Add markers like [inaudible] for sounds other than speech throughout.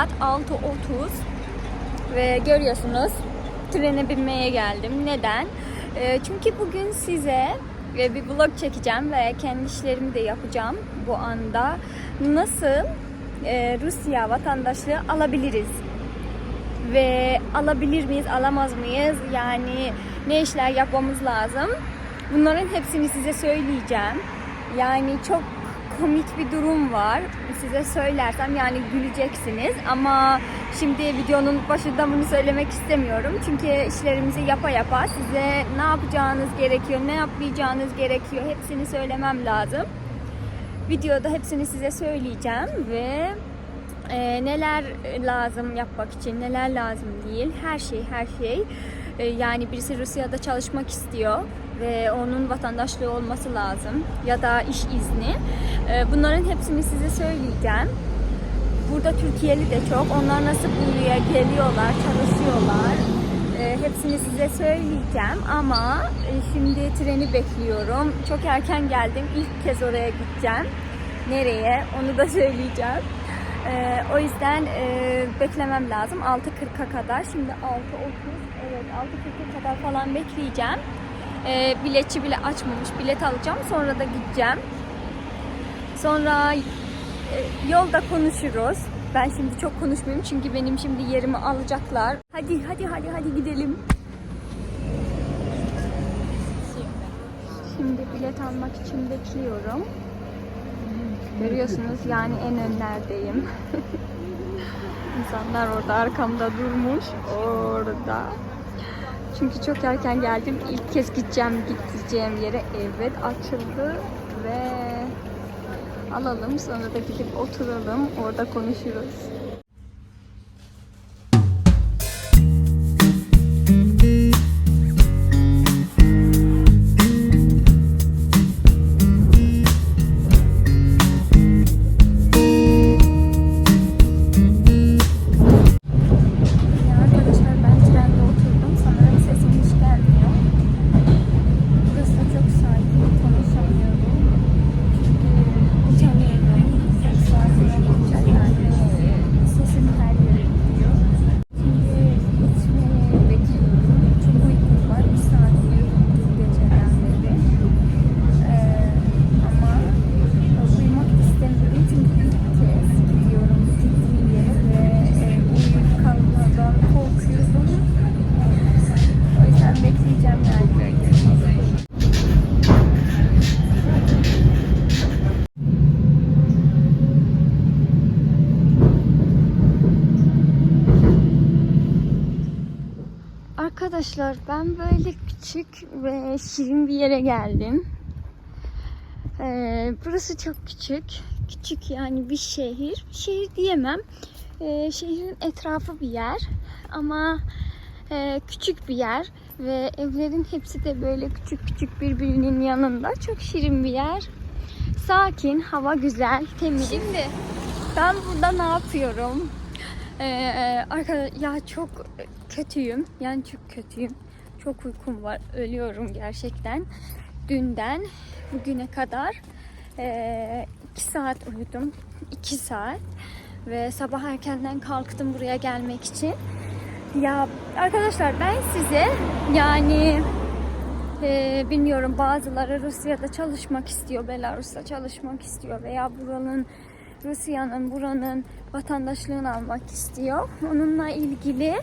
saat 6.30 ve görüyorsunuz trene binmeye geldim. Neden? Ee, çünkü bugün size e, bir vlog çekeceğim ve kendi işlerimi de yapacağım bu anda. Nasıl e, Rusya vatandaşlığı alabiliriz? Ve alabilir miyiz, alamaz mıyız? Yani ne işler yapmamız lazım? Bunların hepsini size söyleyeceğim. Yani çok komik bir durum var. Size söylersem yani güleceksiniz ama şimdi videonun başında bunu söylemek istemiyorum. Çünkü işlerimizi yapa yapa size ne yapacağınız gerekiyor, ne yapmayacağınız gerekiyor hepsini söylemem lazım. Videoda hepsini size söyleyeceğim ve e, neler lazım yapmak için, neler lazım değil, her şey, her şey. E, yani birisi Rusya'da çalışmak istiyor ve onun vatandaşlığı olması lazım ya da iş izni. E, bunların hepsini size söyleyeceğim. Burada Türkiye'li de çok. Onlar nasıl buraya geliyorlar, çalışıyorlar. E, hepsini size söyleyeceğim ama şimdi treni bekliyorum. Çok erken geldim. İlk kez oraya gideceğim. Nereye? Onu da söyleyeceğim. Ee, o yüzden e, beklemem lazım 6.40'a kadar. Şimdi 6.30 evet 6.40'a kadar falan bekleyeceğim. Ee, biletçi bile açmamış. Bilet alacağım. Sonra da gideceğim. Sonra e, yolda konuşuruz. Ben şimdi çok konuşmayayım çünkü benim şimdi yerimi alacaklar. Hadi hadi hadi hadi gidelim. Şimdi bilet almak için bekliyorum. Görüyorsunuz yani en önlerdeyim. [laughs] İnsanlar orada arkamda durmuş. Orada. Çünkü çok erken geldim. İlk kez gideceğim gideceğim yere evet açıldı ve alalım sonra da gidip oturalım. Orada konuşuruz. Arkadaşlar ben böyle küçük ve şirin bir yere geldim. Ee, burası çok küçük. Küçük yani bir şehir. Şehir diyemem. Ee, şehrin etrafı bir yer. Ama e, küçük bir yer. Ve evlerin hepsi de böyle küçük küçük birbirinin yanında. Çok şirin bir yer. Sakin, hava güzel, temiz. Şimdi ben burada ne yapıyorum? Ee, arkadaşlar ya çok kötüyüm. Yani çok kötüyüm. Çok uykum var. Ölüyorum gerçekten. Dünden bugüne kadar ee, iki saat uyudum. iki saat. Ve sabah erkenden kalktım buraya gelmek için. Ya arkadaşlar ben size yani ee, bilmiyorum bazıları Rusya'da çalışmak istiyor, Belarus'ta çalışmak istiyor veya buranın Rusya'nın buranın vatandaşlığını almak istiyor. Onunla ilgili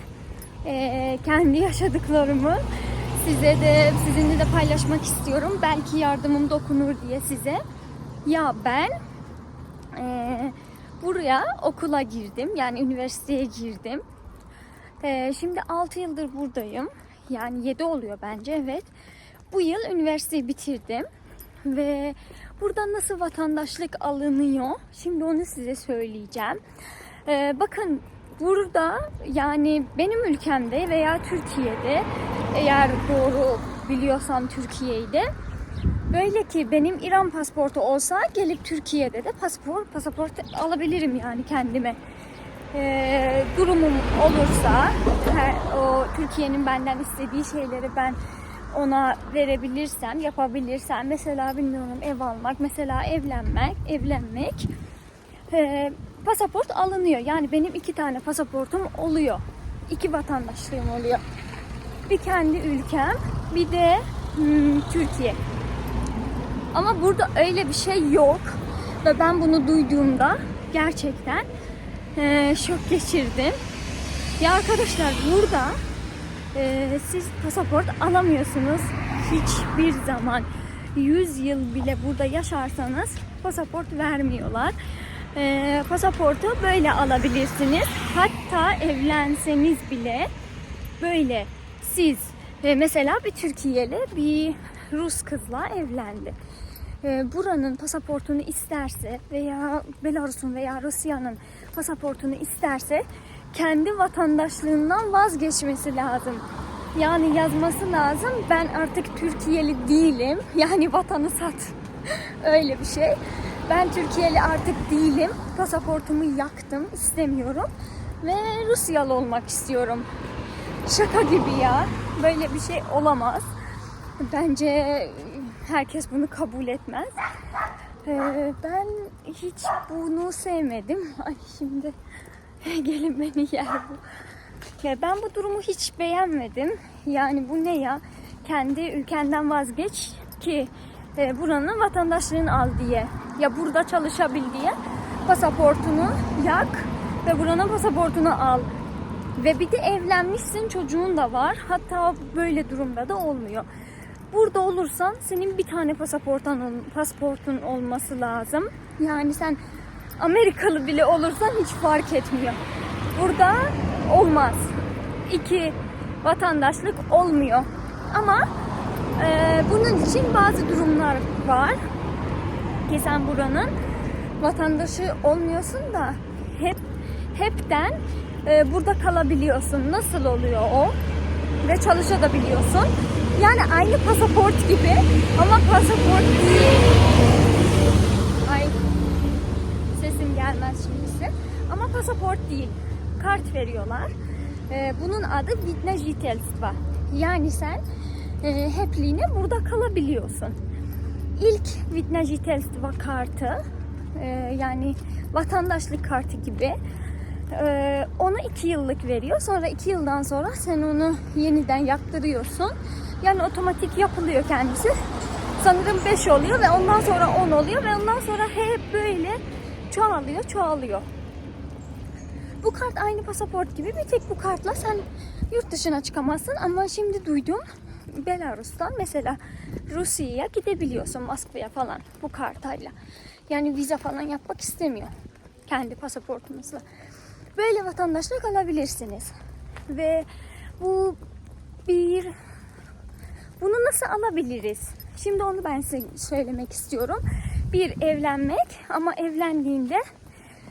ee, kendi yaşadıklarımı size de sizinle de paylaşmak istiyorum. Belki yardımım dokunur diye size. Ya ben ee, buraya okula girdim. Yani üniversiteye girdim. Ee, şimdi 6 yıldır buradayım. Yani 7 oluyor bence evet. Bu yıl üniversiteyi bitirdim. Ve burada nasıl vatandaşlık alınıyor? Şimdi onu size söyleyeceğim. Ee, bakın burada yani benim ülkemde veya Türkiye'de eğer doğru biliyorsam Türkiye'de Böyle ki benim İran pasaportu olsa gelip Türkiye'de de pasaport pasaport alabilirim yani kendime. Ee, durumum olursa her, o Türkiye'nin benden istediği şeyleri ben ona verebilirsem, yapabilirsem mesela bilmiyorum ev almak, mesela evlenmek, evlenmek. Ee, pasaport alınıyor. Yani benim iki tane pasaportum oluyor. İki vatandaşlığım oluyor. Bir kendi ülkem, bir de hmm, Türkiye. Ama burada öyle bir şey yok. Ve ben bunu duyduğumda gerçekten eee, şok geçirdim. Ya arkadaşlar burada eee, siz pasaport alamıyorsunuz hiçbir zaman. 100 yıl bile burada yaşarsanız pasaport vermiyorlar. Eee, pasaportu böyle alabilirsiniz. Hatta evlenseniz bile böyle siz e, mesela bir Türkiye'li bir Rus kızla evlendi. E, buranın pasaportunu isterse veya Belarus'un veya Rusya'nın pasaportunu isterse kendi vatandaşlığından vazgeçmesi lazım. Yani yazması lazım. Ben artık Türkiye'li değilim. [laughs] Yani vatanı sat. [laughs] Öyle bir şey. Ben Türkiye'li artık değilim. Pasaportumu yaktım. istemiyorum. Ve Rusyalı olmak istiyorum. Şaka gibi ya. Böyle bir şey olamaz. Bence herkes bunu kabul etmez. Ee, ben hiç bunu sevmedim. [laughs] Ay şimdi gelin beni yer bu. Ben bu durumu hiç beğenmedim. Yani bu ne ya? Kendi ülkenden vazgeç ki e, buranın vatandaşlığını al diye. Ya burada çalışabil diye pasaportunu yak ve buranın pasaportunu al. Ve bir de evlenmişsin çocuğun da var. Hatta böyle durumda da olmuyor. Burada olursan senin bir tane pasaportun, pasaportun olması lazım. Yani sen Amerikalı bile olursan hiç fark etmiyor. Burada olmaz. İki vatandaşlık olmuyor. Ama ee, bunun için bazı durumlar var. Ki sen buranın vatandaşı olmuyorsun da hep hepten e, burada kalabiliyorsun. Nasıl oluyor o? Ve çalışabiliyorsun. Yani aynı pasaport gibi ama pasaport değil. Ay sesim gelmez şimdisi. Ama pasaport değil. Kart veriyorlar. Ee, bunun adı Vidna Yani sen e, hepliğine burada kalabiliyorsun. İlk vitnajitelstva kartı e, yani vatandaşlık kartı gibi e, onu iki yıllık veriyor. Sonra iki yıldan sonra sen onu yeniden yaptırıyorsun. Yani otomatik yapılıyor kendisi. Sanırım 5 oluyor ve ondan sonra 10 oluyor ve ondan sonra hep böyle çoğalıyor, çoğalıyor. Bu kart aynı pasaport gibi. Bir tek bu kartla sen yurt dışına çıkamazsın ama şimdi duydum Belarus'tan mesela Rusya'ya gidebiliyorsun Moskva'ya falan bu kartayla. Yani vize falan yapmak istemiyor kendi pasaportunuzla. Böyle vatandaşlık alabilirsiniz. Ve bu bir bunu nasıl alabiliriz? Şimdi onu ben size söylemek istiyorum. Bir evlenmek ama evlendiğinde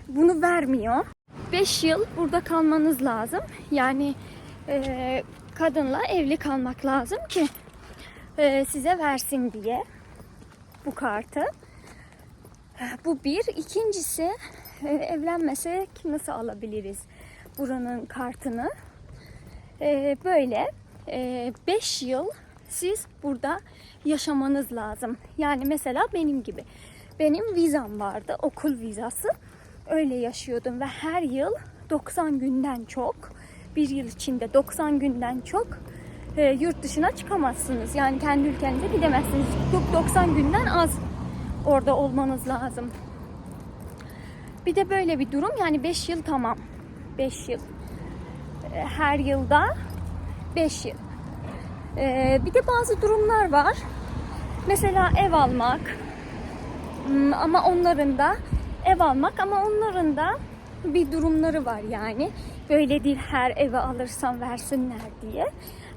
bunu vermiyor. 5 yıl burada kalmanız lazım. Yani e, kadınla evli kalmak lazım ki e, size versin diye bu kartı. Bu bir. İkincisi e, evlenmesek nasıl alabiliriz buranın kartını? E, böyle 5 yıl siz burada yaşamanız lazım. Yani mesela benim gibi. Benim vizam vardı, okul vizası. Öyle yaşıyordum ve her yıl 90 günden çok, bir yıl içinde 90 günden çok e, yurt dışına çıkamazsınız. Yani kendi ülkenize gidemezsiniz. 90 günden az orada olmanız lazım. Bir de böyle bir durum yani 5 yıl tamam. 5 yıl. E, Her yılda 5 yıl. Ee, bir de bazı durumlar var. Mesela ev almak. Hmm, Ama onların da ev almak ama onların da bir durumları var yani. Böyle değil her eve alırsan versinler diye.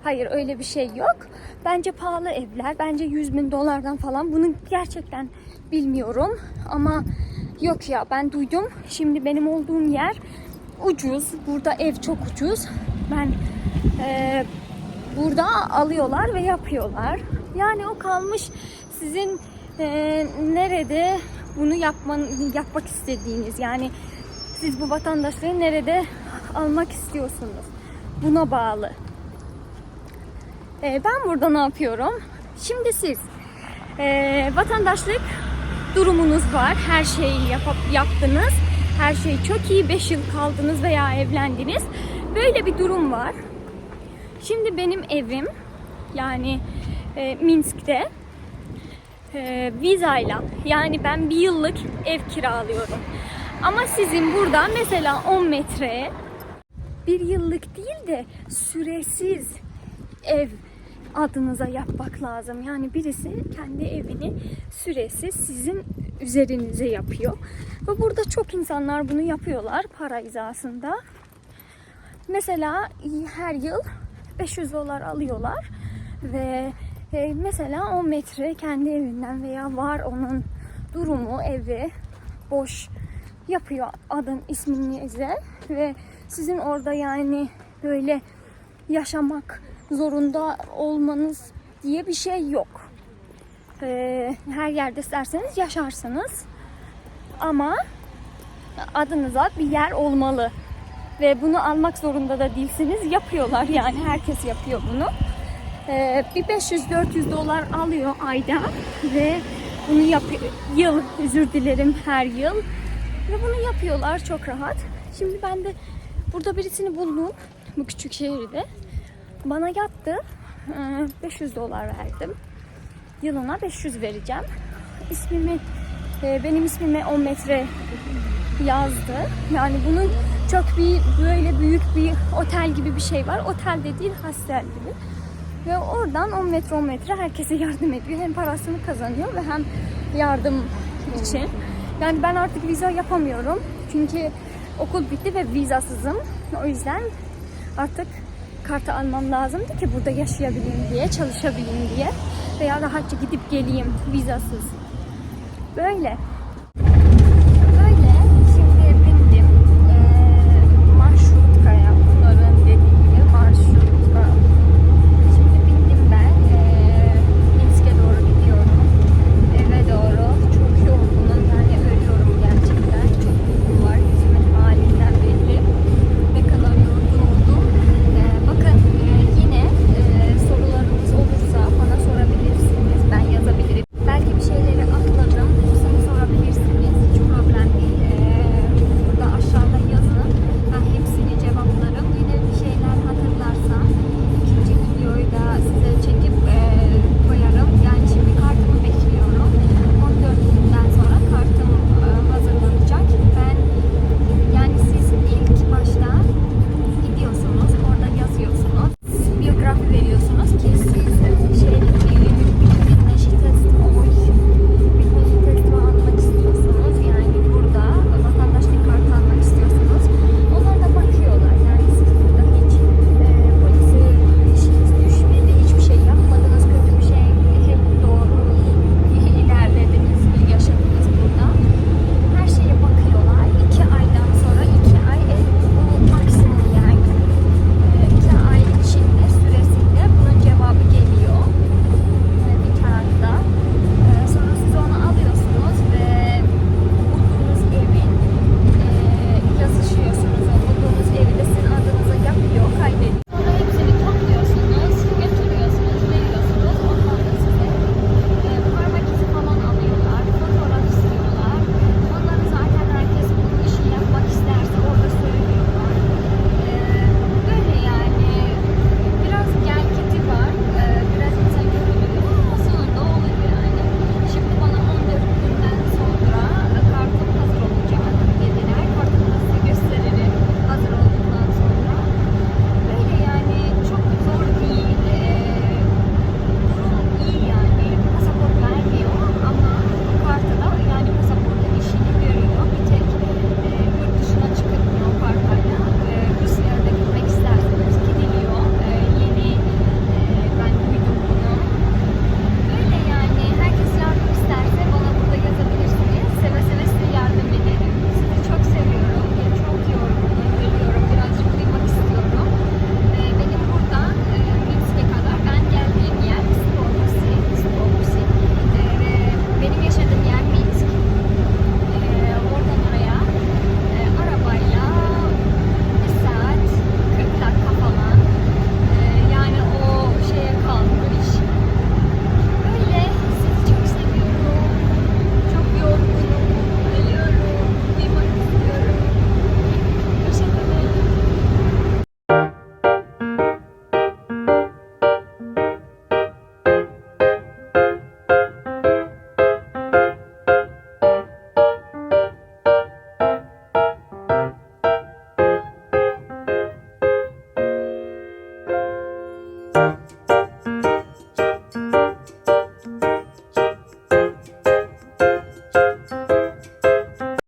Hayır öyle bir şey yok. Bence pahalı evler. Bence 100 bin dolardan falan. Bunu gerçekten bilmiyorum. Ama yok ya ben duydum. Şimdi benim olduğum yer ucuz. Burada ev çok ucuz. Ben e, burada alıyorlar ve yapıyorlar. Yani o kalmış sizin e, nerede bunu yapman, yapmak istediğiniz. Yani siz bu vatandaşlığı nerede almak istiyorsunuz? Buna bağlı. E, ben burada ne yapıyorum? Şimdi siz e, vatandaşlık durumunuz var. Her şeyi yapıp yaptınız. her şey çok iyi 5 yıl kaldınız veya evlendiniz. Böyle bir durum var. Şimdi benim evim yani e, Minsk'te e, vizayla yani ben bir yıllık ev kiralıyorum. Ama sizin burada mesela 10 metreye bir yıllık değil de süresiz ev adınıza yapmak lazım. Yani birisi kendi evini süresiz sizin üzerinize yapıyor. Ve burada çok insanlar bunu yapıyorlar para hizasında. Mesela her yıl 500 dolar alıyorlar ve e, mesela 10 metre kendi evinden veya var onun durumu evi boş yapıyor adın isminize ve sizin orada yani böyle yaşamak zorunda olmanız diye bir şey yok. Ee, her yerde isterseniz yaşarsınız. Ama adınıza bir yer olmalı. Ve bunu almak zorunda da değilsiniz. Yapıyorlar yani. Herkes yapıyor bunu. Ee, bir 500-400 dolar alıyor ayda. Ve bunu yapıyor. Yıl özür dilerim her yıl ve bunu yapıyorlar çok rahat. Şimdi ben de burada birisini buldum bu küçük şehirde. Bana yattı. Ee, 500 dolar verdim. Yılına 500 vereceğim. İsmimi e, benim ismime 10 metre yazdı. Yani bunun çok bir böyle büyük bir otel gibi bir şey var. Otel de değil hostel gibi. Ve oradan 10 metre 10 metre herkese yardım ediyor. Hem parasını kazanıyor ve hem yardım için. Yani ben artık viza yapamıyorum. Çünkü okul bitti ve vizasızım. O yüzden artık kartı almam lazımdı ki burada yaşayabileyim diye, çalışabileyim diye. Veya rahatça gidip geleyim vizasız. Böyle.